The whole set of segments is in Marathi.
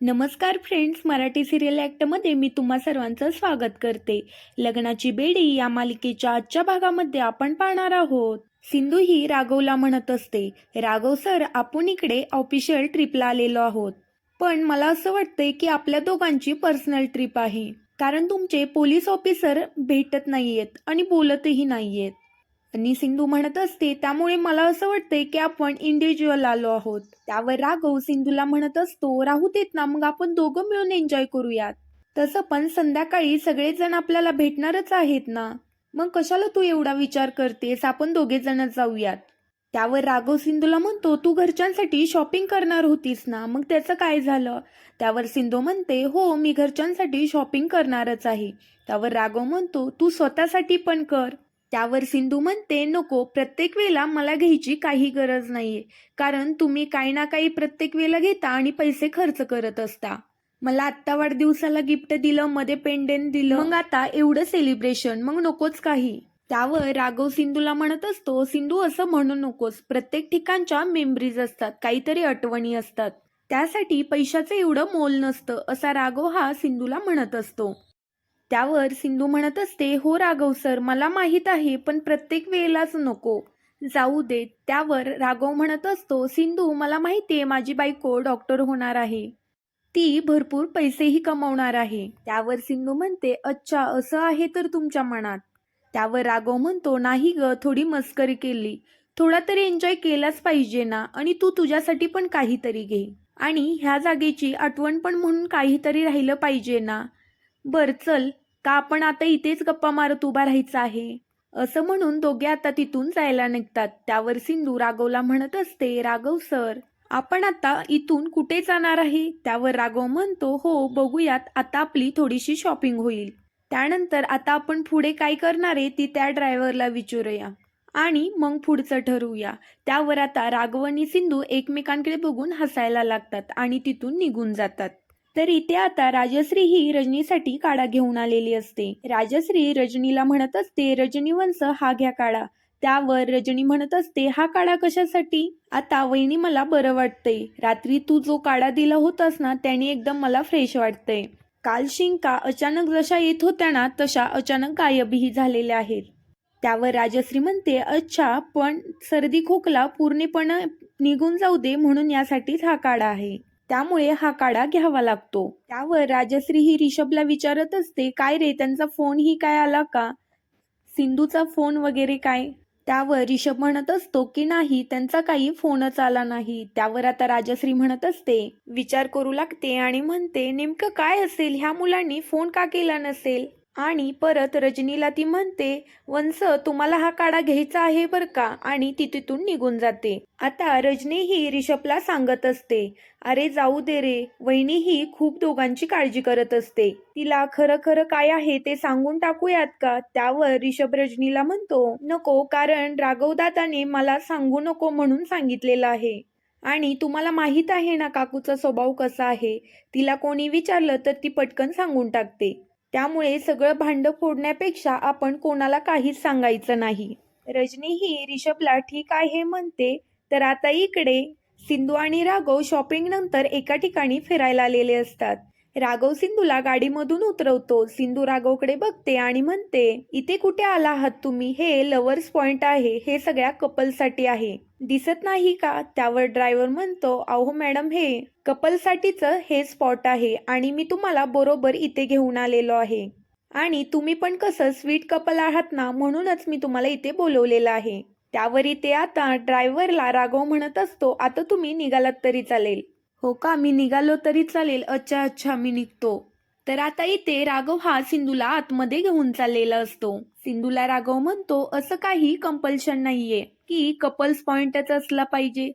नमस्कार फ्रेंड्स मराठी सिरियल ॲक्टमध्ये मी तुम्हा सर्वांचं स्वागत करते. लग्नाची बेडी या मालिकेच्या आजच्या भागामध्ये आपण पाहणार आहोत. सिंधू ही राघवला म्हणत असते. राघव सर आपण इकडे ऑफिशियल ट्रिपला आलेलो आहोत. पण मला असं वाटतंय की आपल्या दोघांची पर्सनल ट्रिप आहे. कारण तुमचे पोलीस ऑफिसर भेटत नाहीयेत आणि बोलतही नाहीयेत. आणि सिंधू म्हणत असते त्यामुळे मला असं वाटतंय की आपण इंडिव्हिज्युअल आलो आहोत. त्यावर राघव सिंधूला म्हणत असतो राहू देत ना मग आपण दोघं मिळून एन्जॉय करूयात. तसं पण संध्याकाळी सगळेजण आपल्याला भेटणारच आहेत ना. मग कशाला तू एवढा विचार करतेस? आपण दोघे जण जाऊयात. त्यावर राघव सिंधूला म्हणतो तू घरच्यांसाठी शॉपिंग करणार होतीस ना? मग त्याचं काय झालं? त्यावर सिंधू म्हणते हो मी घरच्यांसाठी शॉपिंग करणारच आहे. त्यावर राघव म्हणतो तू स्वतःसाठी पण कर. त्यावर सिंधू म्हणते नको प्रत्येक वेळेला मला घ्यायची काही गरज नाहीये. कारण तुम्ही काही ना काही प्रत्येक वेळेला घेता आणि पैसे खर्च करत असता. मला आत्ता वाढदिवसाला गिफ्ट दिलं मध्ये पेंडेंट दिलं. मग आता एवढं सेलिब्रेशन मग नकोच काही. त्यावर राघव सिंधूला म्हणत असतो सिंधू असं म्हणू नकोस. प्रत्येक ठिकाणच्या मेमरीज असतात काहीतरी आठवणी असतात. त्यासाठी पैशाचं एवढं मोल नसतं असा राघव हा सिंधूला म्हणत असतो. त्यावर सिंधू म्हणत असते हो राघव सर मला माहीत आहे पण प्रत्येक वेळेलाच नको. जाऊ दे. त्यावर राघव म्हणत असतो सिंधू मला माहिती आहे माझी बायको डॉक्टर होणार आहे. ती भरपूर पैसेही कमवणार आहे. त्यावर सिंधू म्हणते अच्छा असं आहे तर तुमच्या मनात. त्यावर राघव म्हणतो नाही ग थोडी मस्करी केली. थोडा तरी एन्जॉय केलाच पाहिजे ना आणि तू तुझ्यासाठी पण काहीतरी घे. आणि ह्या जागेची आठवण पण म्हणून काहीतरी राहिलं पाहिजे ना. बर चल. का आपण आता इथेच गप्पा मारत उभा राहायचं आहे? असं म्हणून दोघे आता तिथून जायला निघतात. त्यावर सिंधू राघवला म्हणत असते राघव सर आपण आता इथून कुठे जाणार आहे? त्यावर राघव म्हणतो हो बघूयात. आता आपली थोडीशी शॉपिंग होईल. त्यानंतर आता आपण पुढे काय करणार आहे ती त्या ड्रायव्हरला विचारूया. आणि मग पुढचं ठरवूया. त्यावर आता राघव आणि सिंधू एकमेकांकडे बघून हसायला लागतात आणि तिथून निघून जातात. तर इथे आता राजश्री ही रजनीसाठी काढा घेऊन आलेली असते. राजश्री रजनीला म्हणत असते रजनीवंश हा घ्या काढा. त्यावर रजनी म्हणत असते हा काढा कशासाठी? आता वहिनी मला बरं वाटतंय. रात्री तू जो काढा दिला होतास ना त्याने एकदम मला फ्रेश वाटतंय. काल शिंका अचानक जशा येत होत्या ना तशा अचानक गायबही झालेल्या आहेत. त्यावर राजश्री म्हणते अच्छा पण सर्दी खोकला पूर्णपणे निघून जाऊ दे म्हणून यासाठीच हा काढा आहे. त्यामुळे हा काढा घ्यावा लागतो. त्यावर राजश्री ही रिषभला विचारत असते काय रे त्यांचा फोन ही काय आला का? सिंधूचा फोन वगैरे काय? त्यावर रिषभ म्हणत असतो की नाही त्यांचा काही फोनच आला नाही. त्यावर आता राजश्री म्हणत असते विचार करू लागते आणि म्हणते नेमकं काय असेल? ह्या मुलांनी फोन का केला नसेल? आणि परत रजनीला ती म्हणते वंस तुम्हाला हा काढा घ्यायचा आहे बर का? आणि ती तिथून निघून जाते. आता रजनी ही रिषभला सांगत असते अरे जाऊ दे रे. वहिनी ही खूप दोघांची काळजी करत असते. तिला खरं खरं काय आहे ते सांगून टाकूयात का? त्यावर रिषभ रजनीला म्हणतो नको कारण राघवदाताने मला सांगू नको म्हणून सांगितलेलं आहे. आणि तुम्हाला माहीत आहे ना काकूचा स्वभाव कसा आहे? तिला कोणी विचारलं तर ती पटकन सांगून टाकते. त्यामुळे सगळं भांड फोडण्यापेक्षा आपण कोणाला काहीच सांगायचं नाही. रजनी ही रिषभला ठीक आहे म्हणते? तर आता इकडे सिंधू आणि राघव शॉपिंग नंतर एका ठिकाणी फिरायला आलेले असतात. राघव सिंधूला गाडीमधून उतरवतो. सिंधू राघवकडे बघते आणि म्हणते इथे कुठे आला आहात तुम्ही? हे लवर्स पॉइंट आहे. हे सगळ्या कपलसाठी आहे. दिसत नाही का? त्यावर ड्रायव्हर म्हणतो अहो मॅडम हे कपलसाठीचं हे स्पॉट आहे आणि मी तुम्हाला बरोबर इथे घेऊन आलेलो आहे. आणि तुम्ही पण कसं स्वीट कपल आहात ना म्हणूनच मी तुम्हाला इथे बोलवलेलं आहे. त्यावर इथे आता ड्रायव्हरला राघव म्हणत असतो आता तुम्ही निघालात तरी चालेल. हो का? मी निघालो तरी चालेल. अच्छा अच्छा मी निघतो. तर आता इथे राघव हा सिंधूला आतमध्ये घेऊन चाललेला असतो. सिंधूला राघव म्हणतो असं काही कंपल्शन नाहीये की कपल्स पॉइंटच असला पाहिजे.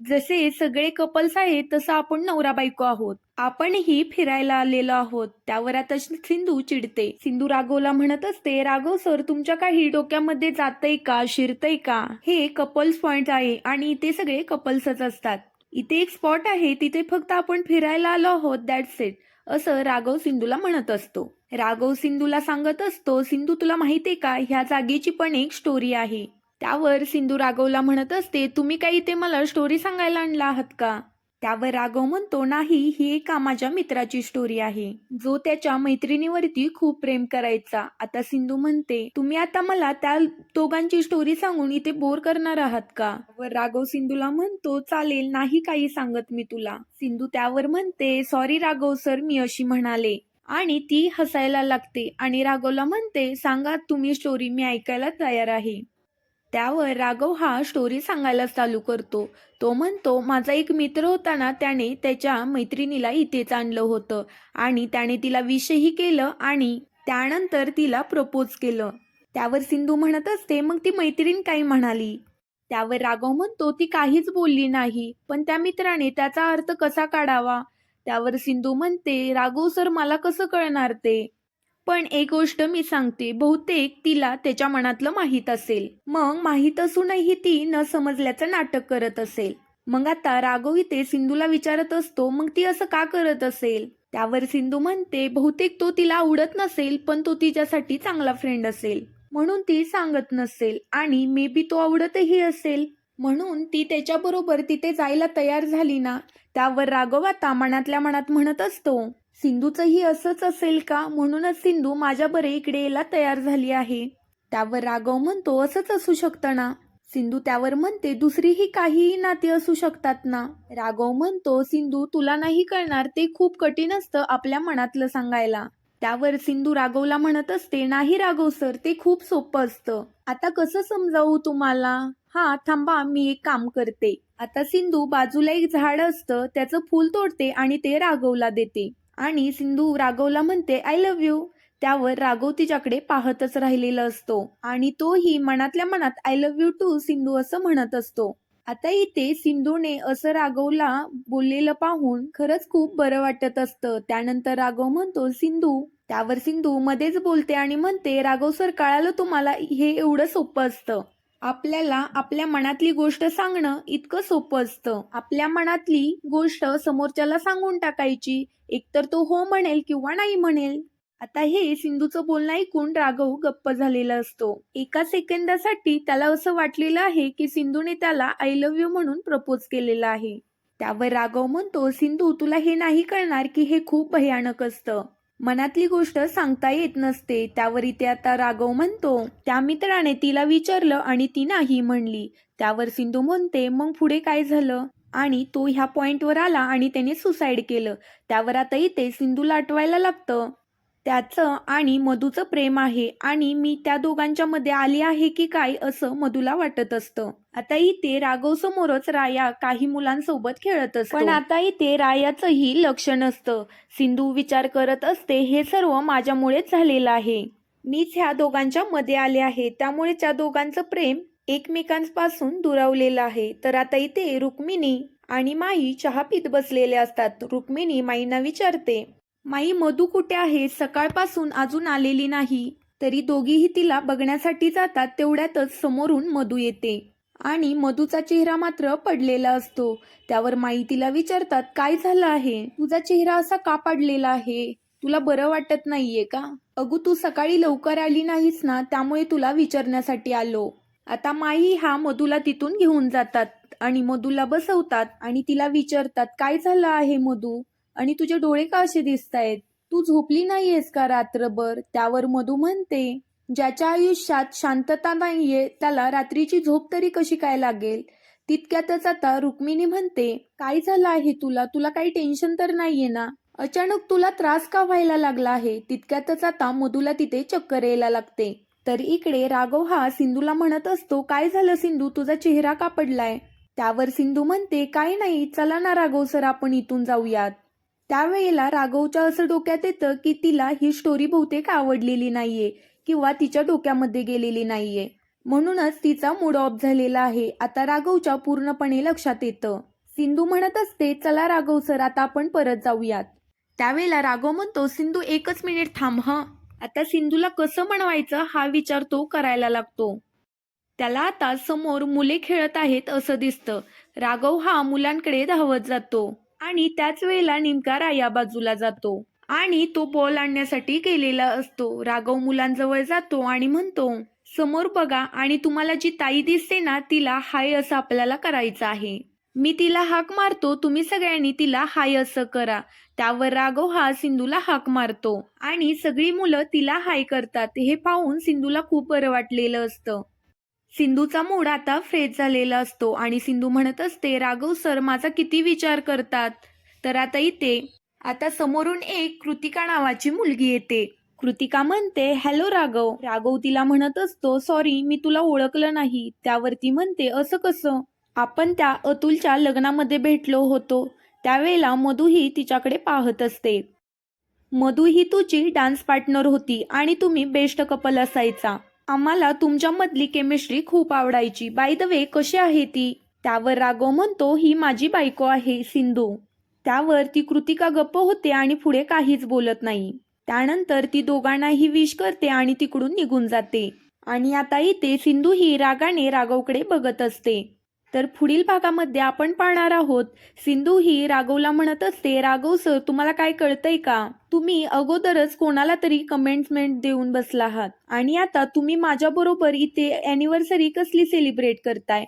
जसे सगळे कपल्स आहेत तसं आपण नवरा बायको आहोत. आपणही फिरायला आलेलो आहोत. त्यावर आता सिंधू चिडते. सिंधू राघवला म्हणत असते राघव सर तुमच्या काही डोक्यामध्ये जातय का शिरतय का? हे कपल्स पॉइंट आहे आणि इथे सगळे कपल्सच असतात. इथे एक स्पॉट आहे तिथे फक्त आपण फिरायला आलो आहोत दॅट्स इट असं राघव सिंधूला म्हणत असतो. राघव सिंधूला सांगत असतो सिंधू तुला माहितीये का? ह्या जागेची पण एक स्टोरी आहे. त्यावर सिंधू राघवला म्हणत असते तुम्ही काही इथे मला स्टोरी सांगायला आणला आहात का? त्यावर राघव म्हणतो नाही ही एका माझ्या मित्राची स्टोरी आहे. जो त्याच्या मैत्रिणीवरती खूप प्रेम करायचा. आता सिंधू म्हणते तुम्ही आता मला त्या दोघांची स्टोरी सांगून इथे बोर करणार आहात का? वर राघव सिंधूला म्हणतो चालेल नाही काही सांगत मी तुला. सिंधू त्यावर म्हणते सॉरी राघव सर मी अशी म्हणाले. आणि ती हसायला लागते आणि राघवला म्हणते सांगा तुम्ही स्टोरी मी ऐकायला तयार आहे. त्यावर राघव हा स्टोरी सांगायला चालू करतो. तो म्हणतो माझा एक मित्र होता ना त्याने त्याच्या मैत्रिणीला इथेच आणलं होतं आणि त्याने तिला विषही केलं आणि त्यानंतर तिला प्रपोज केलं. त्यावर सिंधू म्हणत असते मग ती मैत्रीण काही म्हणाली? त्यावर राघव म्हणतो ती काहीच बोलली नाही पण त्या मित्राने त्याचा अर्थ कसा काढावा? त्यावर सिंधू म्हणते राघव सर मला कसं कळणार ते? पण एक गोष्ट मी सांगते बहुतेक तिला त्याच्या मनातलं माहीत असेल. मग माहीत असूनही ती न समजल्याचं नाटक करत असेल. मग आता राघव इथे सिंधूला विचारत असतो मग ती असं का करत असेल? त्यावर सिंधू म्हणते बहुतेक तो तिला आवडत नसेल पण तो तिच्यासाठी चांगला फ्रेंड असेल. म्हणून ती सांगत नसेल आणि मे बी तो आवडतही असेल. म्हणून ती त्याच्याबरोबर तिथे जायला तयार झाली ना त्यावर राघव आता मनातल्या मनात म्हणत असतो. सिंधूचंही असंच असेल का? म्हणूनच सिंधू माझ्या बरे इकडे यायला तयार झाली आहे. त्यावर राघव म्हणतो असंच असू शकतं ना? सिंधू त्यावर म्हणते दुसरीही काहीही नाती असू शकतात ना? राघव म्हणतो सिंधू तुला नाही कळणार ते खूप कठीण असतं आपल्या मनातलं सांगायला. त्यावर सिंधू राघवला म्हणत असते नाही राघव सर ते खूप सोपं असतं. आता कसं समजावू तुम्हाला? हा थांबा मी एक काम करते. आता सिंधू बाजूला एक झाड असतं त्याचं फूल तोडते आणि ते राघवला देते. आणि सिंधू राघवला म्हणते आय लव्ह यू त्यावर राघव तिच्याकडे पाहतच राहिलेला असतो आणि तोही मनातल्या मनात I love you too Sindhu असं म्हणत असतो. आता इथे सिंधूने असं राघवला बोललेलं पाहून खरंच खूप बरं वाटत असतं. त्यानंतर राघव म्हणतो सिंधू त्यावर सिंधू मध्येच बोलते आणि म्हणते राघव सर कळालं तुम्हाला हे एवढं सोपं असतं. आपल्याला आपल्या मनातली गोष्ट सांगणं इतकं सोपं असतं. आपल्या मनातली गोष्ट समोरच्याला सांगून टाकायची. एकतर तो हो म्हणेल किंवा नाही म्हणेल. आता हे सिंधूचं बोलणं ऐकून राघव गप्प झालेला असतो. एका सेकंदासाठी त्याला असं वाटलेलं आहे की सिंधूने त्याला आय लव्ह यू म्हणून प्रपोज केलेलं आहे. त्यावर राघव म्हणतो सिंधू तुला हे नाही कळणार की हे खूप भयानक असतं. मनातली गोष्ट सांगता येत नसते. त्यावर इथे आता राघव म्हणतो त्या मित्राने तिला विचारलं आणि ती नाही म्हणली. त्यावर सिंधू म्हणते मग पुढे काय झालं? आणि तो ह्या पॉइंटवर आला आणि त्याने सुसाईड केलं. त्यावर आता इथे सिंधू लाटवायला लागतं. त्याचं आणि मधूचं प्रेम आहे आणि मी त्या दोघांच्या मध्ये आली आहे की काय असं मधूला वाटत असतं. आता इथे राघव समोरच राया काही मुलांसोबत खेळत असतो. पण आता इथे रायाचंही लक्ष नसतं सिंधू विचार करत असते हे सर्व माझ्यामुळेच झालेलं आहे. मीच ह्या दोघांच्या मध्ये आले आहे. त्यामुळे त्या दोघांचं प्रेम एकमेकांपासून दुरावलेलं आहे. तर आता इथे रुक्मिणी आणि माई चहा पित बसलेले असतात. रुक्मिणी माईंना विचारते माई मधू कुठे आहे? सकाळपासून अजून आलेली नाही. तरी दोघीही तिला बघण्यासाठी जातात तेवढ्यातच समोरून मधू येते. आणि मधूचा चेहरा मात्र पडलेला असतो. त्यावर माई तिला विचारतात काय झालं आहे? तुझा चेहरा असा का पडलेला आहे? तुला बरं वाटत नाहीये का? अगू तू सकाळी लवकर आली नाहीस ना त्यामुळे तुला विचारण्यासाठी आलो. आता माई हा मधूला तिथून घेऊन जातात आणि मधूला बसवतात आणि तिला विचारतात काय झालं आहे मधू? आणि तुझे डोळे का असे दिसतायत? तू झोपली नाहीयेस का रात्रभर? त्यावर मधू म्हणते ज्याच्या आयुष्यात शांतता नाहीये त्याला रात्रीची झोप तरी कशी काय लागेल? तितक्यातच आता रुक्मिणी म्हणते काय झालं आहे तुला? तुला काही टेन्शन तर नाहीये ना? अचानक तुला त्रास का व्हायला लागला आहे? तितक्यातच आता मधूला तिथे चक्कर यायला लागते. तर इकडे राघव हा सिंधूला म्हणत असतो काय झालं सिंधू? तुझा चेहरा का पडलाय? त्यावर सिंधू म्हणते काय नाही चला ना राघव सर आपण इथून जाऊयात. त्यावेळेला राघवच्या असं डोक्यात येतं की तिला ही स्टोरी बहुतेक आवडलेली नाहीये किंवा तिच्या डोक्यामध्ये गेलेली नाहीये. म्हणूनच तिचा मूड ऑफ झालेला आहे. आता राघवच्या पूर्णपणे लक्षात येतं. सिंधू म्हणत असते चला राघव सर आता आपण परत जाऊयात. त्यावेळेला राघव म्हणतो सिंधू एकच मिनिट थांब हं. आता सिंधूला कसं म्हणवायचं हा विचार तो करायला लागतो. त्याला आता समोर मुले खेळत आहेत असं दिसतं. राघव हा मुलांकडे धावत जातो. आणि त्याच वेळेला निमका राया बाजूला जातो आणि तो बॉल आणण्यासाठी गेलेला असतो. राघव मुलांजवळ जातो आणि म्हणतो समोर बघा आणि तुम्हाला जी ताई दिसते ना तिला हाय असं आपल्याला करायचं आहे. मी तिला हाक मारतो तुम्ही सगळ्यांनी तिला हाय असं करा. त्यावर राघव हा सिंधूला हाक मारतो आणि सगळी मुलं तिला हाय करतात. हे पाहून सिंधूला खूप बरं वाटलेलं असतं. सिंधूचा मूड आता फ्रेश झालेला असतो आणि सिंधू म्हणत असते राघव सर माझा किती विचार करतात? तर आता इथे आता समोरून एक कृतिका नावाची मुलगी येते. कृतिका म्हणते हॅलो राघव. राघव तिला म्हणत असतो सॉरी मी तुला ओळखलं नाही. त्यावरती म्हणते असं कसं? आपण त्या अतुलच्या लग्नामध्ये भेटलो होतो. त्यावेळेला मधूही तिच्याकडे पाहत असते. मधू ही तुझी डान्स पार्टनर होती आणि तुम्ही बेस्ट कपल असायचा. आम्हाला तुमच्यामधली केमिस्ट्री खूप आवडायची. बाय द वे कशी आहे ती? त्यावर राघव म्हणतो ही माझी बायको आहे सिंधू. त्यावर ती कृतिका गप्प होते आणि पुढे काहीच बोलत नाही. त्यानंतर ती दोघांनाही विश करते आणि तिकडून निघून जाते. आणि आता इथे सिंधू ही रागाने राघवकडे बघत असते. तर पुढील भागामध्ये आपण पाहणार आहोत. सिंधू ही राघवला म्हणत असते राघव सर तुम्हाला काय कळतंय का? तुम्ही अगोदरच कोणाला तरी कमेंटमेंट देऊन बसला आहात. आणि आता तुम्ही माझ्याबरोबर इथे अॅनिव्हर्सरी कसली सेलिब्रेट करताय?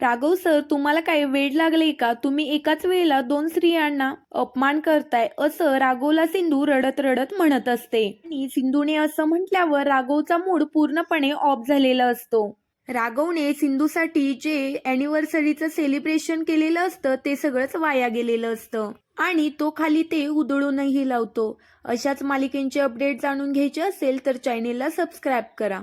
राघव सर तुम्हाला काय वेळ लागले का? तुम्ही एकाच वेळेला दोन स्त्रियांना अपमान करताय असं राघवला सिंधू रडत रडत म्हणत असते. आणि सिंधूने असं म्हटल्यावर राघवचा मूड पूर्णपणे ऑफ झालेला असतो. राघवने सिंधूसाठी जे अॅनिव्हर्सरीचं सेलिब्रेशन केलेलं असतं ते सगळंच वाया गेलेलं असतं. आणि तो खाली ते उधळूनही लावतो. अशाच मालिकेंचे अपडेट जाणून घ्यायचे असेल तर चॅनेलला सबस्क्राईब करा.